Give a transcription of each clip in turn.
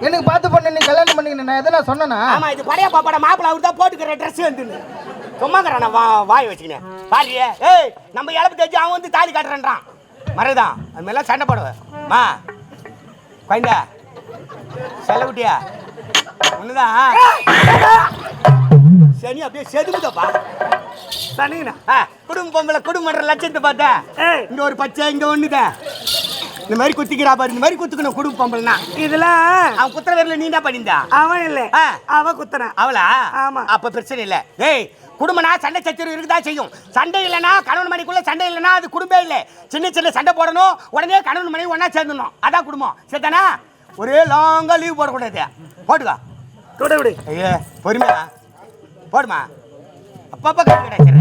எனக்கு பார்த்து பொண்ணு நீ கல்யாணம் பண்ணிக்கணும். நான் எதனா சொன்னனா? ஆமா இது பழைய பாப்பாட மாப்பிள்ள அவர் தான் போட்டுக்கிற ட்ரெஸ் வந்து சும்மாங்கிறான வா வாய் வச்சுக்கினேன் பாரியே ஏய் நம்ம இழப்பு தெரிஞ்சு அவன் வந்து தாலி காட்டுறேன்றான். மறைதான் அது மாதிரிலாம் சண்டை போடுவேன். மா குழந்த செல்ல விட்டியா ஒண்ணுதான் சனி அப்படியே செதுக்குதப்பா. ஆ, குடும்ப பொம்பளை குடும்பன்ற லட்சத்தை பார்த்தா ஏய். இங்க ஒரு பச்சை இங்க ஒண்ணுதான் இந்த மாதிரி குத்திக்கிறா பாரு இந்த மாதிரி குத்துக்கணும் குடும்ப பொம்பளைனா இதெல்லாம் அவன் குத்துற வேர்ல நீ என்ன பண்ணியிருந்தா? அவன் இல்ல. அவ குத்தன அவளா? ஆமா. அப்ப பிரச்சனை இல்ல. டேய் குடும்பம்னா சண்டை சச்சரவு இருக்குதா செய்யும்? சண்டை இல்லைன்னா கணவன் மணிக்குள்ள சண்டை இல்லைன்னா அது குடும்பம் இல்லை. சின்ன சின்ன சண்டை போடணும் உடனே கணவன் மனைவி ஒண்ணா சேர்ந்துடணும். அதான் குடும்பம். சரிதானா? ஒரே லாங்கா லீவ் போடக்கூடாது. போட்டுக்கோ. தொட விடு. ஐயோ பொறுமையா. போடுமா. அப்பப்ப கை கிடைச்சிடுற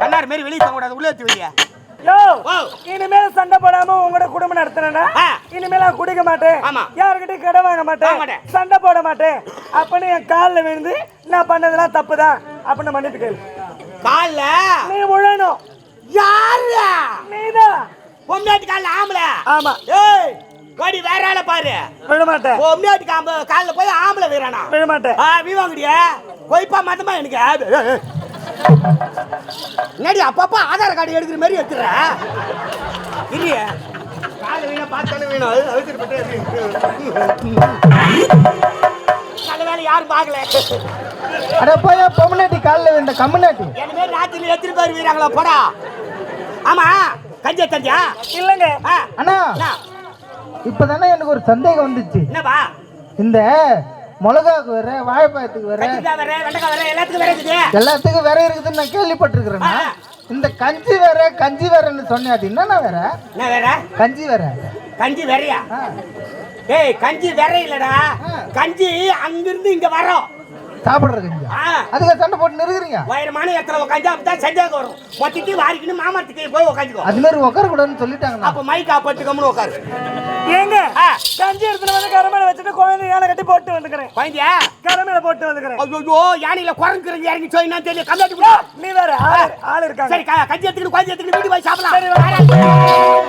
கண்ணாடி மாரி வெளியே போக கூடாது உள்ள ஏற்றி வைங்க யோ ஓ. இனிமேல் சண்டை போடாம உங்களோட குடும்பம் நடத்துறேன்னா. இனிமேல் குடிக்க மாட்டேன். ஆமா. யாருக்கிட்டையும் கடை வாங்க மாட்டேன். சண்டை போட மாட்டேன். அப்படின்னு என் காலில் விழுந்து நான் பண்ணதெல்லாம் தப்பு தான் அப்படின்னு மன்னிப்பு கேளு. கால்ல? நீ விழணும் யாரு நீதான் பொம்னாட்டி காலில் ஆம்பளை. ஆமா. ஏய் கோடி வேற ஆளை பாரு. விழ மாட்டேன் பொம்னாட்டி காம்பு காலில் போய் ஆம்பளை வீரானா? விழ மாட்டேன் ஆ வீ வாங்குடியா கொய்ப்பா மதமா எனக்கு. என்னடி அப்பப்பா ஆதார் கார்டு எடுக்கிற மாதிரி எடுத்துற இல்லையே. காலை வீணா பார்த்தானே வேணும் அது அழுத்திட்டு வேலை யாரும் பார்க்கல. அட போய் பொம்மநாட்டி காலில் இந்த கம்முநாட்டி எனவே ராத்திரி எத்தனை பேர் வீராங்களா போடா. ஆமா கஞ்சி தந்தியா? இல்லைங்க. ஆ. அண்ணா என்ன? இப்பதானே எனக்கு ஒரு சந்தேகம் வந்துச்சு. என்னப்பா? இந்த மிளகாக்கு வேற வாழைப்பழத்துக்கு வேற. எல்லாத்துக்கும் வேற இருக்குது. எல்லாத்துக்கும் வேற இருக்குதுன்னு நான் கேள்விப்பட்டிருக்கிறேன்னா. இந்த கஞ்சி வேற கஞ்சி வேறன்னு சொன்னேன் அது என்னண்ணா வேற? என்ன வேற? கஞ்சி வேற. கஞ்சி வேறையா? ஆ. ஏய் கஞ்சி வேற இல்லடா. கஞ்சி அங்கிருந்து இங்க வரோம் சாப்பிடுற கஞ்சி ஆ. அதுக்கு சண்டை போட்டு நிறுக்குறீங்க உயரமான இடத்துல உட்காந்து அப்பதான் சந்தேகம் வரும். மொத்தத்தையும் வாரிக்கணும் மாமரத்துக்கு போய் உட்காந்துக்கோ அது மாதிரி உட்கார கூடாதுன்னு சொல்லிட்டாங்கண்ணா. அப்ப மைக் பண்ணிட்டு உட்காரு ஏங்க ஆ. கஞ்சி எடுத்துட்டு வந்து போட்டு வந்துக்கிறேன். குழந்தையா கரமேல போட்டு வந்துக்கிறேன். ஐயோ யானையில குரங்குறது இறங்கி சொன்னா தெரியும் கம்மியாட்டி கூட நீ வேற ஆள் இருக்காங்க. சரி கஞ்சி எடுத்துக்கிட்டு குழந்தை எடுத்துக்கிட்டு வீட்டுக்கு போய். சாப்பிடலாம்.